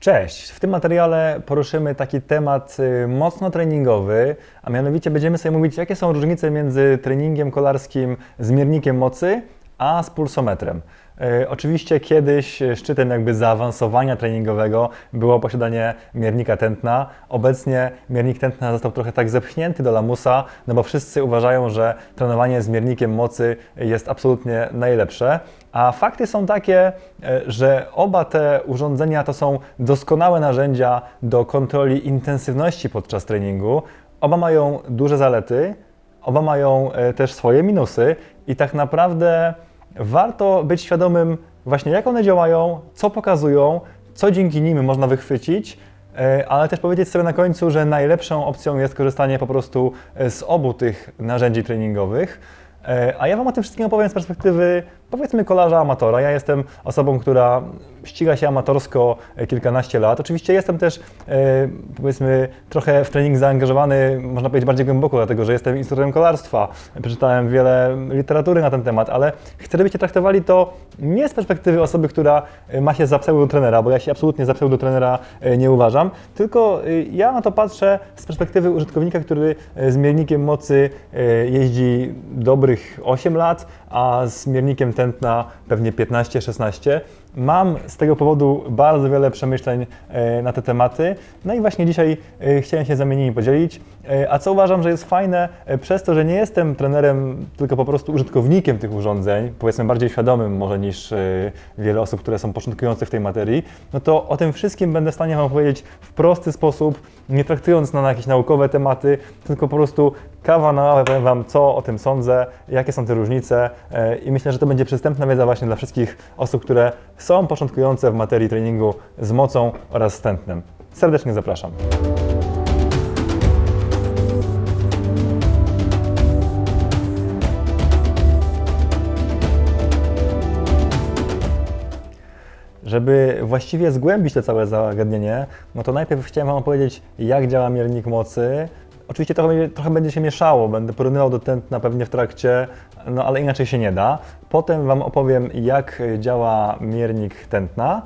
Cześć! W tym materiale poruszymy taki temat y, mocno treningowy, a mianowicie będziemy sobie mówić, jakie są różnice między treningiem kolarskim z miernikiem mocy, a z pulsometrem. Y, Oczywiście kiedyś szczytem jakby zaawansowania treningowego było posiadanie miernika tętna. Obecnie miernik tętna został trochę tak zepchnięty do lamusa, no bo wszyscy uważają, że trenowanie z miernikiem mocy jest absolutnie najlepsze. A fakty są takie, e, że oba te urządzenia to są doskonałe narzędzia do kontroli intensywności podczas treningu. Oba mają duże zalety, oba mają e, też swoje minusy i tak naprawdę warto być świadomym właśnie jak one działają, co pokazują, co dzięki nim można wychwycić, e, ale też powiedzieć sobie na końcu, że najlepszą opcją jest korzystanie po prostu e, z obu tych narzędzi treningowych. E, A ja Wam o tym wszystkim opowiem z perspektywy, powiedzmy, kolarza amatora. Ja jestem osobą, która ściga się amatorsko e, kilkanaście lat. Oczywiście jestem też, e, powiedzmy, trochę w trening zaangażowany, można powiedzieć, bardziej głęboko, dlatego że jestem instruktorem kolarstwa. Przeczytałem wiele literatury na ten temat, ale chcę, żebyście traktowali to nie z perspektywy osoby, która e, ma się za pseudotrenera, bo ja się absolutnie za pseudotrenera nie uważam, tylko ja na to patrzę z perspektywy użytkownika, który z miernikiem mocy jeździ dobrych 8 lat, a z miernikiem tętna pewnie 15-16. Mam z tego powodu bardzo wiele przemyśleń e, na te tematy. No i właśnie dzisiaj e, chciałem się z nimi podzielić. E, A co uważam, że jest fajne, e, przez to, że nie jestem trenerem, tylko po prostu użytkownikiem tych urządzeń, powiedzmy bardziej świadomym może niż e, wiele osób, które są początkujące w tej materii, no to o tym wszystkim będę w stanie Wam powiedzieć w prosty sposób, nie traktując na jakieś naukowe tematy, tylko po prostu kawa na powiem Wam, co o tym sądzę, jakie są te różnice i myślę, że to będzie przystępna wiedza właśnie dla wszystkich osób, które są początkujące w materii treningu z mocą oraz z tętnem. Serdecznie zapraszam. Żeby właściwie zgłębić to całe zagadnienie, no to najpierw chciałem Wam opowiedzieć, jak działa miernik mocy. Oczywiście trochę, trochę będzie się mieszało, będę porównywał do tętna pewnie w trakcie, no ale inaczej się nie da. Potem Wam opowiem, jak działa miernik tętna.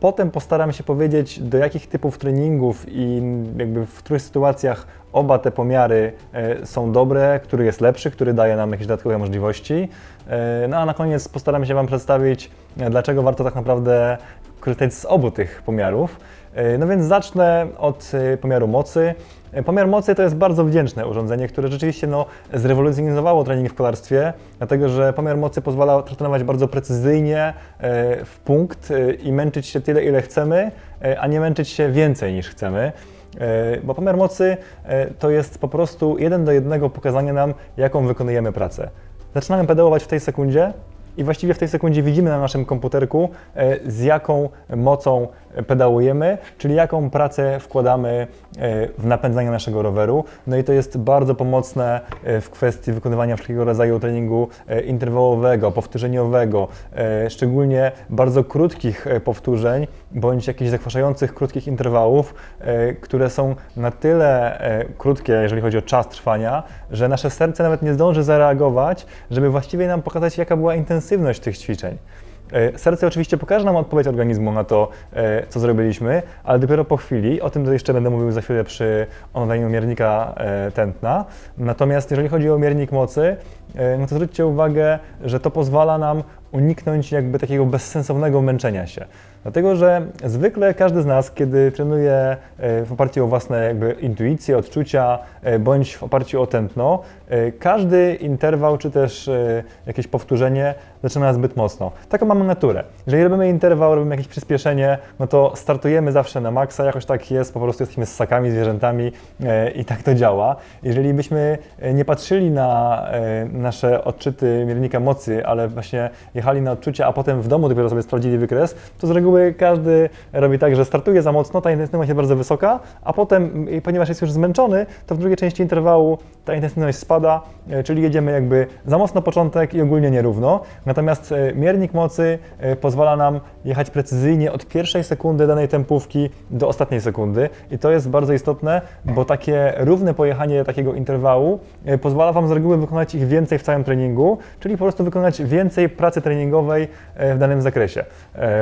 Potem postaram się powiedzieć, do jakich typów treningów i jakby w których sytuacjach oba te pomiary e, są dobre, który jest lepszy, który daje nam jakieś dodatkowe możliwości. E, No a na koniec postaram się Wam przedstawić, e, dlaczego warto tak naprawdę korzystać z obu tych pomiarów. No więc zacznę od pomiaru mocy. E, Pomiar mocy to jest bardzo wdzięczne urządzenie, które rzeczywiście no, zrewolucjonizowało trening w kolarstwie, dlatego że pomiar mocy pozwala trenować bardzo precyzyjnie e, w punkt e, i męczyć się tyle, ile chcemy, a nie męczyć się więcej niż chcemy. Bo pomiar mocy to jest po prostu jeden do jednego pokazanie nam, jaką wykonujemy pracę. Zaczynamy pedałować w tej sekundzie i właściwie w tej sekundzie widzimy na naszym komputerku, z jaką mocą pedałujemy, czyli jaką pracę wkładamy e, w napędzanie naszego roweru. No i to jest bardzo pomocne e, w kwestii wykonywania wszelkiego rodzaju treningu e, interwałowego, powtórzeniowego, szczególnie bardzo krótkich powtórzeń bądź jakichś zakwaszających krótkich interwałów, które są na tyle krótkie, jeżeli chodzi o czas trwania, że nasze serce nawet nie zdąży zareagować, żeby właściwie nam pokazać, jaka była intensywność tych ćwiczeń. E, Serce oczywiście pokaże nam odpowiedź organizmu na to, e, co zrobiliśmy, ale dopiero po chwili, o tym jeszcze będę mówił za chwilę przy omawianiu miernika e, tętna. Natomiast jeżeli chodzi o miernik mocy, no to zwróćcie uwagę, że to pozwala nam uniknąć jakby takiego bezsensownego męczenia się. Dlatego, że zwykle każdy z nas, kiedy trenuje e, w oparciu o własne jakby intuicje, odczucia, e, bądź w oparciu o tętno, e, każdy interwał czy też jakieś powtórzenie zaczyna zbyt mocno. Taką mamy naturę. Jeżeli robimy interwał, robimy jakieś przyspieszenie, no to startujemy zawsze na maksa, jakoś tak jest, po prostu jesteśmy ssakami, zwierzętami i tak to działa. Jeżeli byśmy nie patrzyli na nasze odczyty miernika mocy, ale właśnie jechali na odczucia, a potem w domu dopiero sobie sprawdzili wykres, to z reguły każdy robi tak, że startuje za mocno, ta intensywność jest bardzo wysoka, a potem, ponieważ jest już zmęczony, to w drugiej części interwału ta intensywność spada, e, czyli jedziemy jakby za mocno początek i ogólnie nierówno. Natomiast e, miernik mocy e, pozwala nam jechać precyzyjnie od pierwszej sekundy danej tempówki do ostatniej sekundy i to jest bardzo istotne, bo takie równe pojechanie takiego interwału pozwala Wam z reguły wykonać ich więcej w całym treningu, czyli po prostu wykonać więcej pracy treningowej w danym zakresie.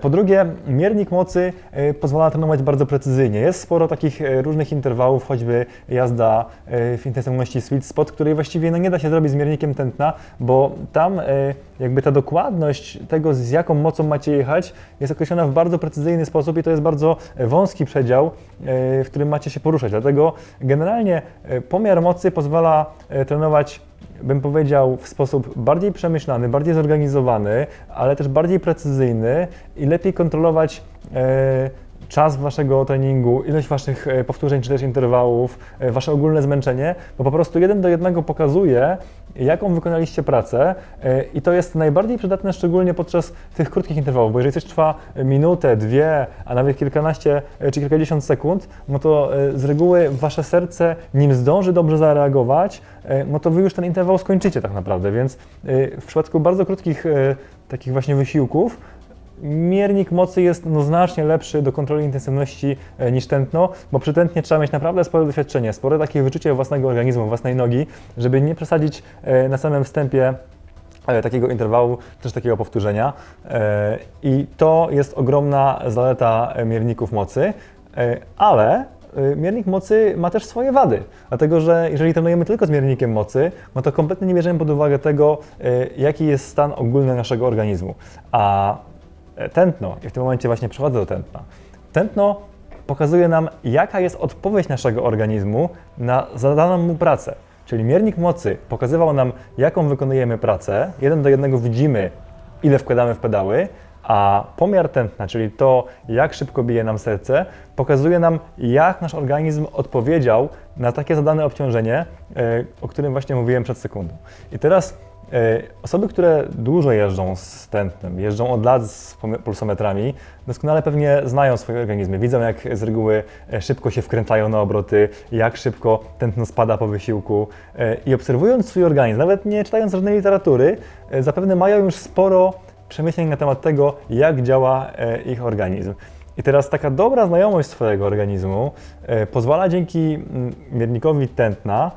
Po drugie, miernik mocy e, pozwala trenować bardzo precyzyjnie. Jest sporo takich e, różnych interwałów, choćby jazda e, w intensywności sweet spot, której właściwie no, nie da się zrobić z miernikiem tętna, bo tam jakby ta dokładność tego, z jaką mocą macie jechać, jest określona w bardzo precyzyjny sposób i to jest bardzo wąski przedział, w którym macie się poruszać. Dlatego generalnie pomiar mocy pozwala trenować bym powiedział, w sposób bardziej przemyślany, bardziej zorganizowany, ale też bardziej precyzyjny i lepiej kontrolować e, czas waszego treningu, ilość waszych e, powtórzeń czy też interwałów, e, wasze ogólne zmęczenie, bo po prostu jeden do jednego pokazuje, jaką wykonaliście pracę e, i to jest najbardziej przydatne szczególnie podczas tych krótkich interwałów, bo jeżeli coś trwa minutę, dwie, a nawet kilkanaście czy kilkadziesiąt sekund, no to z reguły wasze serce, nim zdąży dobrze zareagować, no to wy już ten interwał skończycie tak naprawdę, więc w przypadku bardzo krótkich takich właśnie wysiłków, Miernik mocy jest no, znacznie lepszy do kontroli intensywności e, niż tętno, bo przy tętnie trzeba mieć naprawdę spore doświadczenie, spore takie wyczucie własnego organizmu, własnej nogi, żeby nie przesadzić e, na samym wstępie e, takiego interwału, też takiego powtórzenia. I to jest ogromna zaleta mierników mocy, ale miernik mocy ma też swoje wady, dlatego że jeżeli trenujemy tylko z miernikiem mocy, no to kompletnie nie bierzemy pod uwagę tego, jaki jest stan ogólny naszego organizmu. A tętno, i w tym momencie właśnie przechodzę do tętna, tętno pokazuje nam, jaka jest odpowiedź naszego organizmu na zadaną mu pracę. Czyli miernik mocy pokazywał nam, jaką wykonujemy pracę. Jeden do jednego widzimy, ile wkładamy w pedały, a pomiar tętna, czyli to, jak szybko bije nam serce, pokazuje nam, jak nasz organizm odpowiedział na takie zadane obciążenie, e, o którym właśnie mówiłem przed sekundą. I teraz e, osoby, które dużo jeżdżą z tętnem, jeżdżą od lat z pulsometrami, doskonale pewnie znają swoje organizmy, widzą jak z reguły e, szybko się wkręcają na obroty, jak szybko tętno spada po wysiłku e, i obserwując swój organizm, nawet nie czytając żadnej literatury, e, zapewne mają już sporo przemyśleń na temat tego, jak działa e, ich organizm. I teraz taka dobra znajomość swojego organizmu e, pozwala dzięki mm, miernikowi tętna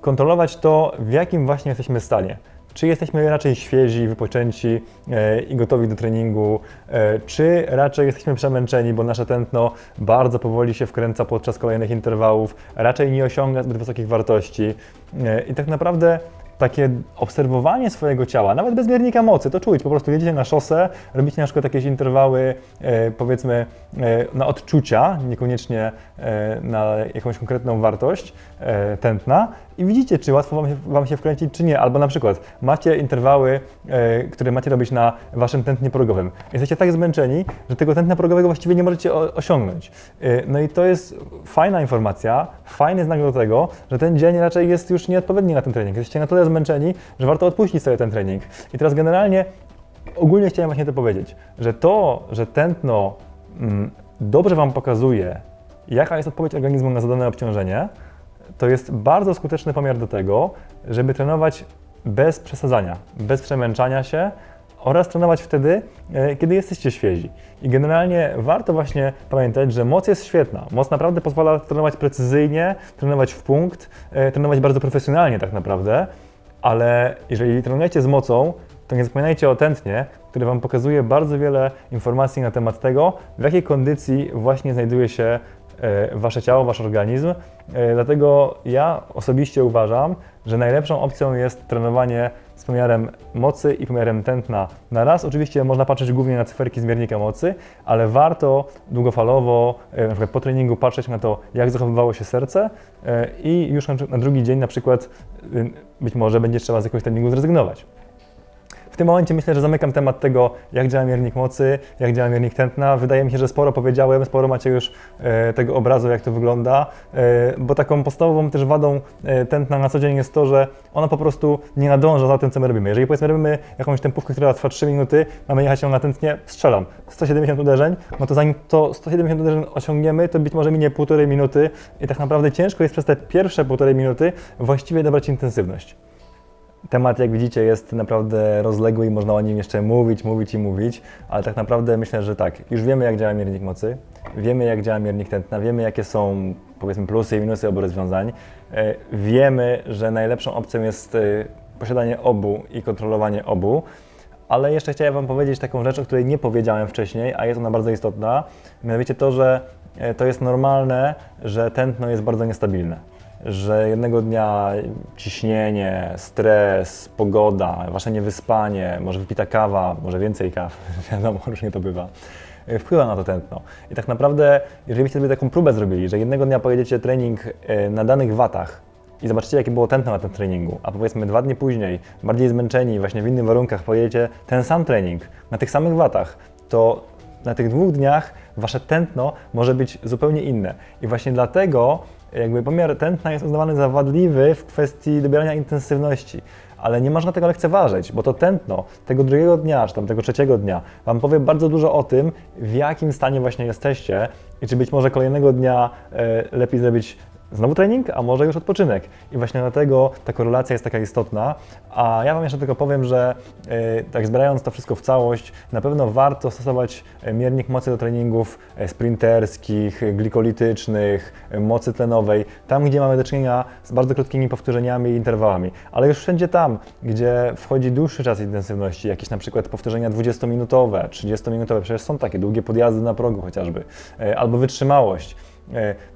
kontrolować to, w jakim właśnie jesteśmy stanie. Czy jesteśmy raczej świeżi, wypoczęci e, i gotowi do treningu, e, czy raczej jesteśmy przemęczeni, bo nasze tętno bardzo powoli się wkręca podczas kolejnych interwałów, raczej nie osiąga zbyt wysokich wartości. E, I tak naprawdę takie obserwowanie swojego ciała, nawet bez miernika mocy, to czuć, po prostu jedziecie na szosę, robicie na przykład jakieś interwały, e, powiedzmy, e, na odczucia, niekoniecznie e, na jakąś konkretną wartość e, tętna i widzicie, czy łatwo wam się, wam się wkręcić, czy nie. Albo na przykład macie interwały, e, które macie robić na waszym tętnie progowym. Jesteście tak zmęczeni, że tego tętna progowego właściwie nie możecie o, osiągnąć. E, no i to jest fajna informacja, fajny znak do tego, że ten dzień raczej jest już nieodpowiedni na ten trening. Jesteście na tyle zmęczeni, że warto odpuścić sobie ten trening. I teraz generalnie ogólnie chciałem właśnie to powiedzieć, że to, że tętno mm, dobrze Wam pokazuje, jaka jest odpowiedź organizmu na zadane obciążenie, to jest bardzo skuteczny pomiar do tego, żeby trenować bez przesadzania, bez przemęczania się oraz trenować wtedy, e, kiedy jesteście świezi. I generalnie warto właśnie pamiętać, że moc jest świetna. Moc naprawdę pozwala trenować precyzyjnie, trenować w punkt, e, trenować bardzo profesjonalnie tak naprawdę, ale jeżeli trenujecie z mocą, to nie zapominajcie o tętnie, które Wam pokazuje bardzo wiele informacji na temat tego, w jakiej kondycji właśnie znajduje się e, Wasze ciało, Wasz organizm. E, Dlatego ja osobiście uważam, że najlepszą opcją jest trenowanie z pomiarem mocy i pomiarem tętna na raz. Oczywiście można patrzeć głównie na cyferki zmiennika mocy, ale warto długofalowo, e, na przykład po treningu patrzeć na to, jak zachowywało się serce e, i już na, drugi dzień na przykład y, być może będzie trzeba z jakiegoś treningu zrezygnować. Tym momencie myślę, że zamykam temat tego, jak działa miernik mocy, jak działa miernik tętna. Wydaje mi się, że sporo powiedziałem, sporo macie już e, tego obrazu, jak to wygląda, e, bo taką podstawową też wadą e, tętna na co dzień jest to, że ona po prostu nie nadąża za tym, co my robimy. Jeżeli powiedzmy robimy jakąś tempówkę, która trwa 3 minuty, mamy jechać ją na tętnie, strzelam, 170 uderzeń, no to zanim to 170 uderzeń osiągniemy, to być może minie półtorej minuty i tak naprawdę ciężko jest przez te pierwsze półtorej minuty właściwie dobrać intensywność. Temat, jak widzicie, jest naprawdę rozległy i można o nim jeszcze mówić, mówić i mówić, ale tak naprawdę myślę, że tak, już wiemy, jak działa miernik mocy, wiemy, jak działa miernik tętna, wiemy, jakie są, powiedzmy, plusy i minusy obu rozwiązań. E, Wiemy, że najlepszą opcją jest e, posiadanie obu i kontrolowanie obu, Ale jeszcze chciałem Wam powiedzieć taką rzecz, o której nie powiedziałem wcześniej, a jest ona bardzo istotna. Mianowicie to, że e, to jest normalne, że tętno jest bardzo niestabilne. Że jednego dnia ciśnienie, stres, pogoda, Wasze niewyspanie, może wypita kawa, może więcej kaw, wiadomo, różnie to bywa, e, wpływa na to tętno. I tak naprawdę, jeżeli byście sobie taką próbę zrobili, że jednego dnia pojedziecie trening e, na danych watach, i zobaczycie, jakie było tętno na tym treningu, a powiedzmy dwa dni później, bardziej zmęczeni, właśnie w innych warunkach, pojedziecie ten sam trening na tych samych watach, to na tych dwóch dniach wasze tętno może być zupełnie inne. I właśnie dlatego jakby pomiar tętna jest uznawany za wadliwy w kwestii dobierania intensywności. Ale nie można tego lekceważyć, bo to tętno tego drugiego dnia, czy tam tego trzeciego dnia, Wam powie bardzo dużo o tym, w jakim stanie właśnie jesteście i czy być może kolejnego dnia e, lepiej zrobić Znowu trening, a może już odpoczynek. I właśnie dlatego ta korelacja jest taka istotna. A ja Wam jeszcze tylko powiem, że e, tak zbierając to wszystko w całość, na pewno warto stosować e, miernik mocy do treningów e, sprinterskich, glikolitycznych, mocy tlenowej, tam gdzie mamy do czynienia z bardzo krótkimi powtórzeniami i interwałami. Ale już wszędzie tam, gdzie wchodzi dłuższy czas intensywności, jakieś na przykład powtórzenia 20-minutowe, 30-minutowe, przecież są takie długie podjazdy na progu chociażby, e, albo wytrzymałość.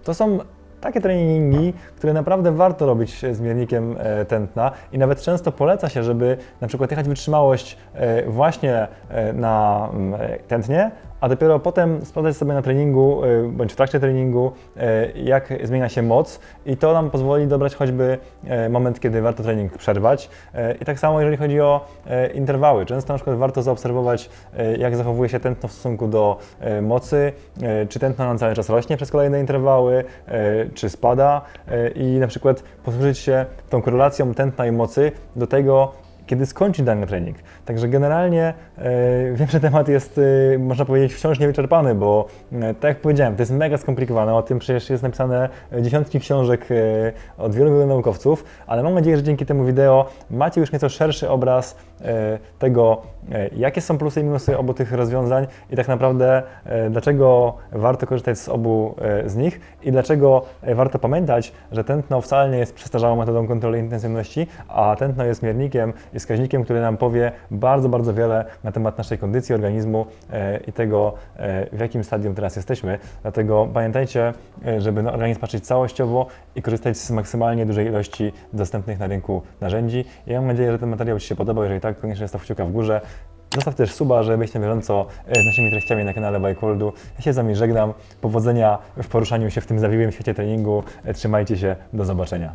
To są takie treningi, które naprawdę warto robić z miernikiem e, tętna. I nawet często poleca się, żeby na przykład jechać wytrzymałość e, właśnie e, na mm, e, tętnie, a dopiero potem sprawdzać sobie na treningu e, bądź w trakcie treningu, e, jak zmienia się moc i to nam pozwoli dobrać choćby e, moment, kiedy warto trening przerwać. I tak samo jeżeli chodzi o interwały. Często na przykład warto zaobserwować, jak zachowuje się tętno w stosunku do mocy, czy tętno nam cały czas rośnie przez kolejne interwały, czy spada i na przykład posłużyć się tą korelacją tętna i mocy do tego, kiedy skończyć dany trening. Także generalnie e, wiem, że temat jest, e, można powiedzieć, wciąż niewyczerpany, bo e, tak jak powiedziałem, to jest mega skomplikowane, o tym przecież jest napisane dziesiątki książek e, od wielu, wielu naukowców, ale mam nadzieję, że dzięki temu wideo macie już nieco szerszy obraz e, tego, e, jakie są plusy i minusy obu tych rozwiązań i tak naprawdę e, dlaczego warto korzystać z obu e, z nich i dlaczego e, warto pamiętać, że tętno wcale nie jest przestarzałą metodą kontroli intensywności, a tętno jest miernikiem, wskaźnikiem, który nam powie bardzo, bardzo wiele na temat naszej kondycji organizmu e, i tego, e, w jakim stadium teraz jesteśmy. Dlatego pamiętajcie, e, żeby na organizm patrzeć całościowo i korzystać z maksymalnie dużej ilości dostępnych na rynku narzędzi. Ja mam nadzieję, że ten materiał Ci się podobał. Jeżeli tak, koniecznie staw kciuka w górze. Zostaw też suba, żeby być na bieżąco z naszymi treściami na kanale Bajkoldu. Ja się z Wami żegnam. Powodzenia w poruszaniu się w tym zawiłym świecie treningu. Trzymajcie się. Do zobaczenia.